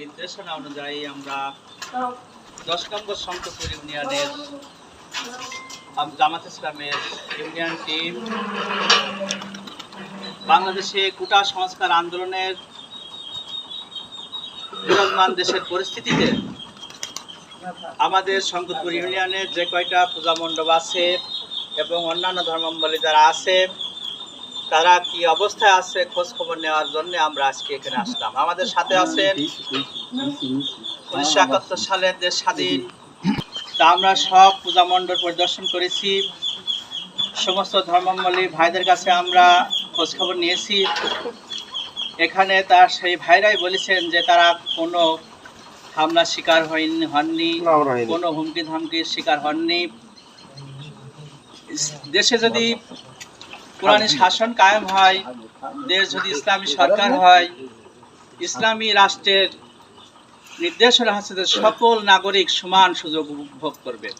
নির্দেশনা অনুযায়ী আমরা দশ নম্বর শঙ্করপুর ইউনিয়নের জামাত ইসলামের ইউনিয়ন টিম বাংলাদেশে কুটা সংস্কার আন্দোলনের বিরাজমান দেশের পরিস্থিতিতে আমাদের শঙ্করপুর ইউনিয়নের যে কয়টা পূজা মণ্ডপ আছে এবং অন্যান্য ধর্মাবলী যারা আছে তারা কি অবস্থায় আছে খোঁজ খবর নেওয়ার জন্য আমরা আজকে এখানে আসলাম। আমাদের সাথে আছেন উনিশশো একাত্তর সালের দেশ স্বাধীন। তা আমরা সব পূজা মণ্ডপ পরিদর্শন করেছি। সমস্ত ধর্মাবলী ভাইদের কাছে আমরা খোঁজ খবর নিয়েছি। এখানে তার সেই ভাইরাই বলেছেন যে তারা কোনো হামলার শিকার হয়নি হননি কোনো হুমকি ধামকির শিকার হননি। দেশে যদি কোরআনী শাসন কায়েম হয় দেশ যদি ইসলামী সরকার হয় ইসলামী রাষ্ট্রের নির্দেশনা হচ্ছে যে সকল নাগরিক সমান সুযোগ ভোগ করবে।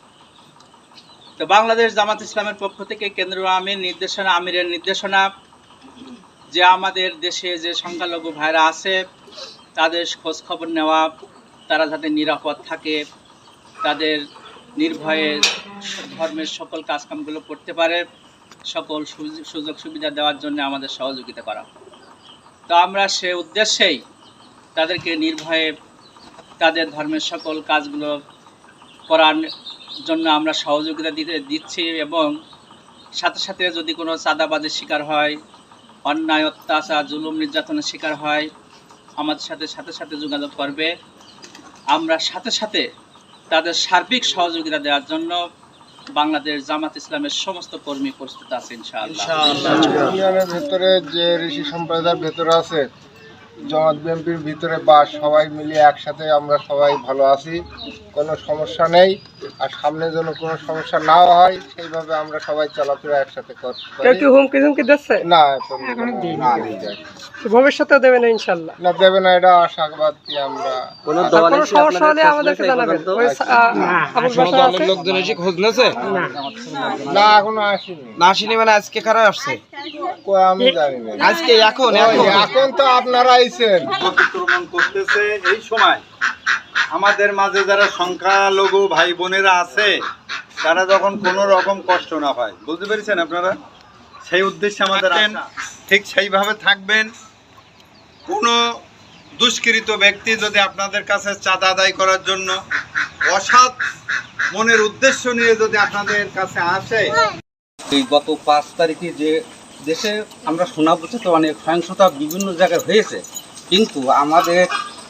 তো বাংলাদেশ জামাত ইসলামের পক্ষ থেকে কেন্দ্র আমির নির্দেশনা আমিরের নির্দেশনা যে আমাদের দেশে যে সংখ্যালঘু ভাইরা আছে তাদের খোঁজ খবর নেওয়া তারা যাতে নিরাপদ থাকে তাদের নির্ভয়ে ধর্মের সকল কাজকামগুলো করতে পারে। সকল সুযোগ- সুবিধা দেওয়ার জন্য আমাদের সহযোগিতা করা। তো আমরা সে উদ্দেশ্যেই তাদেরকে নির্ভয়ে তাদের ধর্মের সকল কাজগুলো করার জন্য আমরা সহযোগিতা দিতে দিচ্ছি এবং সাথে সাথে যদি কোনো চাঁদাবাজের শিকার হয়, অন্যায়, অত্যাচার, জুলুম, নির্যাতনের শিকার হয়, আমাদের সাথে সাথে সাথে যোগাযোগ করবে। আমরা সাথে সাথে তাদের সার্বিক সহযোগিতা দেওয়ার জন্য বাংলাদেশ জামাত ইসলামের সমস্ত কর্মী প্রস্তুত আছে ইনশাআল্লাহ। ইউনিয়নের ভেতরে যে ঋষি সম্প্রদায়ের ভেতরে আছে জমাত বিএনপির ভিতরে বা সবাই মিলিয়ে একসাথে আমরা সবাই ভালো আছি কোনো সমস্যা নেই। আর সামনে যেন কোনো সমস্যা নাও হয় সেইভাবে আমরা সবাই চলাফেরা একসাথে করতে কেউ পারি কি হুমকি হুমকি দিচ্ছে? না না। ভবিষ্যতে দেবে না ইনশাল্লাহ? না দেবে না এটা আশাবাদ কি আমরা কোনো সমস্যা হলে আমাদেরকে জানাবেন। ওই আ- আবুল বাশার আছে? লোকজন এসে খোঁজ নিয়েছে? না। এখনও আসেনি। না আসেনি মানে আজকে কারা আসছে? আমি জানি না। আজকে এখন এখন। এখন তো আপনারা অতিক্রমণ করতেছে এই সময়। আমাদের মাঝে যারা সংখ্যালঘু ভাই বোনেরা আছে তারা যখন কোনো রকম কষ্ট না পায় বুঝতে পেরেছেন আপনারা? সেই উদ্দেশ্যে আমাদের ঠিক সেইভাবে থাকবেন। কোনো দুষ্কৃত ব্যক্তি যদি আপনাদের কাছে চাঁদা আদায় করার জন্য অসৎ মনের উদ্দেশ্য নিয়ে যদি আপনাদের কাছে আসে। এই গত পাঁচ তারিখে যে দেশে আমরা শোনা বলছি তো অনেক সহিংসতা বিভিন্ন জায়গায় হয়েছে কিন্তু আমাদের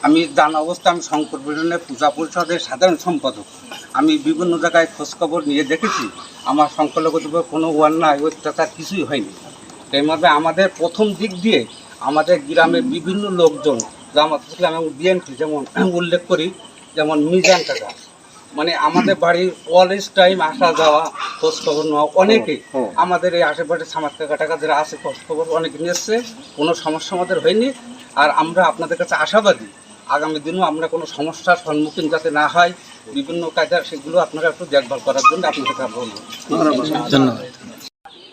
আমি জানা অবস্থা আমি শঙ্কর বিজনের পূজা পরিষদের সাধারণ সম্পাদক। আমি বিভিন্ন জায়গায় খোঁজখবর নিয়ে দেখেছি। আমার সংখ্যালঘুদের কোনো অন্যায় অত্যাচার কিছুই হয়নি। এইভাবে আমাদের প্রথম দিক দিয়ে আমাদের গ্রামের বিভিন্ন লোকজন জামাত ইসলাম এবং বিএনপি যেমন উল্লেখ করি যেমন মিজান কাকা। মানে আমাদের বাড়ির অলএজ টাইম আসা যাওয়া খোঁজখবর নেওয়া অনেকে। আমাদের এই আশেপাশে সামাজ কাকা টাকা যারা আছে খোঁজ খবর অনেকে নিয়ে এসছে কোনো সমস্যা আমাদের হয়নি। আর আমরা আপনাদের কাছে আশাবাদী আগামী দিনেও আমরা কোনো সমস্যার সম্মুখীন যাতে না হয় বিভিন্ন কায়দা সেগুলো আপনারা একটু দেখভাল করার জন্য আপনাদের কাছে বলব।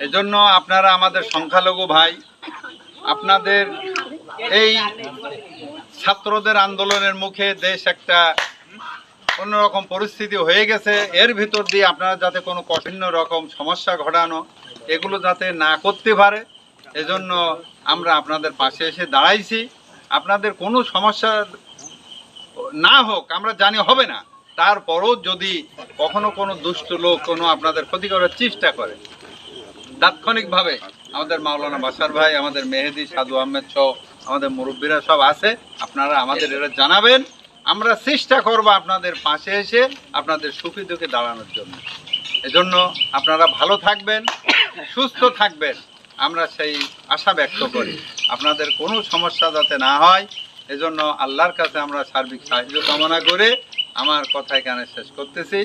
এজন্য আপনারা আমাদের সংখ্যালঘু ভাই আপনাদের এই ছাত্রদের আন্দোলনের মুখে দেশ একটা অন্যরকম পরিস্থিতি হয়ে গেছে। এর ভিতর দিয়ে আপনারা যাতে কোনো কঠিন রকম সমস্যা ঘটানো এগুলো যাতে না করতে পারে। এজন্য আমরা আপনাদের পাশে এসে দাঁড়াইছি। আপনাদের কোনো সমস্যা না হোক, আমরা জানি হবে না। তারপরও যদি কখনো কোনো দুষ্ট লোক কোনো আপনাদের ক্ষতি করার চেষ্টা করে, তাৎক্ষণিকভাবে আমাদের মাওলানা বাসার ভাই, আমাদের মেহেদি, সাধু আহমেদ সহ আমাদের মুরব্বীরা সব আছে। আপনারা আমাদের এটা জানাবেন। আমরা চেষ্টা করব আপনাদের পাশে এসে আপনাদের সুখী দুঃখে দাঁড়ানোর জন্য। এজন্য আপনারা ভালো থাকবেন, সুস্থ থাকবেন। আমরা সেই আশা ব্যক্ত করি। আপনাদের কোনো সমস্যা যাতে না হয়, এজন্য আল্লাহর কাছে আমরা সার্বিক সাহায্য কামনা করে আমার কথা এখানে শেষ করতেছি।